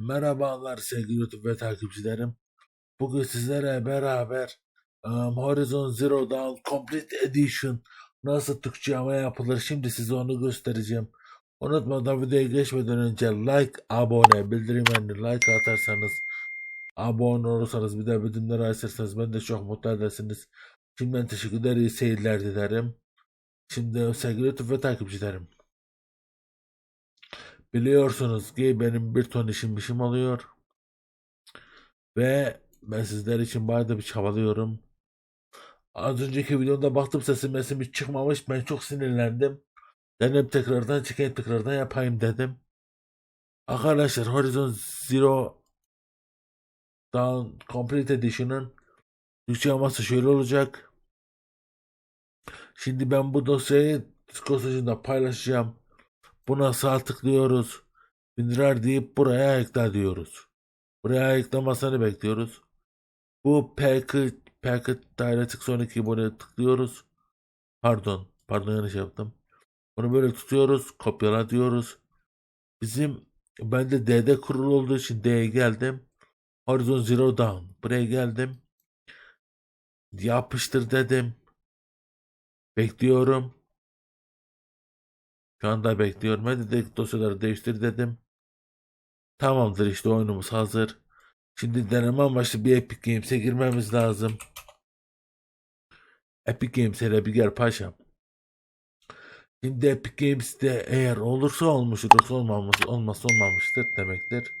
Merhabalar sevgili YouTube ve takipçilerim. Bugün sizlere beraber um, Horizon Zero Dawn Complete Edition nasıl Türkçe yapılır şimdi size onu göstereceğim. Unutmadan videoya geçmeden önce like, abone, bildirimlerini like atarsanız, abone olursanız bir de bildirimleri açarsanız ben de çok mutlu edersiniz. Şimdiden teşekkürler, iyi seyirler dilerim. Şimdi sevgili YouTube ve takipçilerim. Biliyorsunuz ki benim bir ton işim işim oluyor. Ve ben sizler için bayağı da bir çabalıyorum. Az önceki videomda baktım sesim mesim hiç çıkmamış. Ben çok sinirlendim. Dedim tekrardan çıkayım tekrardan yapayım dedim. Arkadaşlar Horizon Zero Dawn Complete Edition'ın yaması şöyle olacak. Şimdi ben bu dosyayı Discord paylaşacağım. Buna sağ tıklıyoruz. Bindirer deyip buraya ekle diyoruz. Buraya eklemasını bekliyoruz. Bu packet, packet Dynamics 12 buraya tıklıyoruz. Pardon. Pardon yanlış yaptım. Bunu böyle tutuyoruz. Kopyala diyoruz. Bizim bende D'de kurulu olduğu için D'ye geldim. Horizon Zero Dawn. Buraya geldim. Yapıştır dedim. Bekliyorum. Şu anda bekliyorum. Hadi de dosyaları değiştir dedim. Tamamdır işte oyunumuz hazır. Şimdi deneme amaçlı bir Epic Games'e girmemiz lazım. Epic Games'e bir gel paşam. Şimdi Epic Games'te eğer olursa olmuştur, olmamış, olmazsa olmamıştır demektir.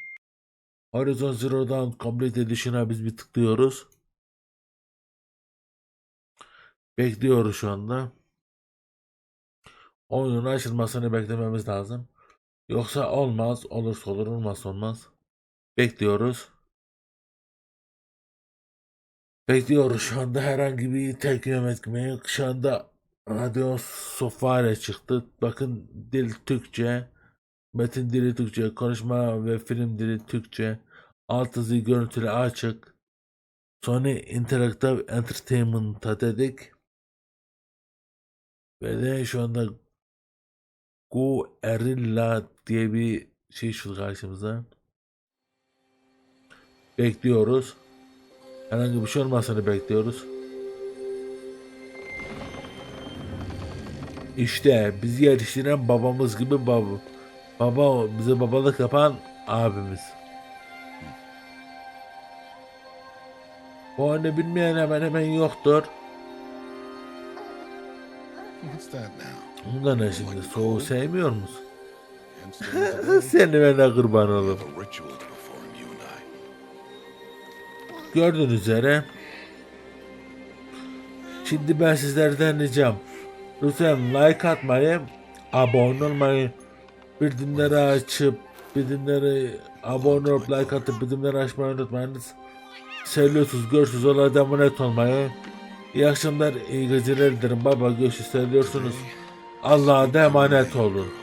Horizon Zero Dawn Complete Edition'a biz bir tıklıyoruz. Bekliyoruz şu anda. Oyunun açılmasını beklememiz lazım. Yoksa olmaz, olursa olur, olmazsa olmaz. Bekliyoruz. Bekliyoruz şu anda herhangi bir tepkime metkime yok. Şu anda radyo sofare çıktı. Bakın dil Türkçe. Metin dili Türkçe. Konuşma ve film dili Türkçe. Alt hızı görüntülü açık. Sony Interactive Entertainment'a dedik. Ve de şu anda Guerrilla diye bir şey şu karşımıza. Bekliyoruz. Herhangi bir şey olmasını bekliyoruz. İşte bizi yetiştiren babamız gibi baba. Baba bize babalık yapan abimiz. Bu oyunu bilmeyen hemen hemen yoktur. What's that now? Bunda ne şimdi? Soğuğu sevmiyor musun? Seni kurban perform, you and I. Gördüğünüz üzere şimdi ben sizlerden ricam lütfen like atmayı abone olmayı bildirimleri açıp bildirimleri abone olup like atıp bildirimleri açmayı unutmayınız seviyorsunuz görüşürüz olayda emanet olmayı iyi akşamlar iyi geceler dilerim baba görüşürüz seviyorsunuz Allah'a da emanet olun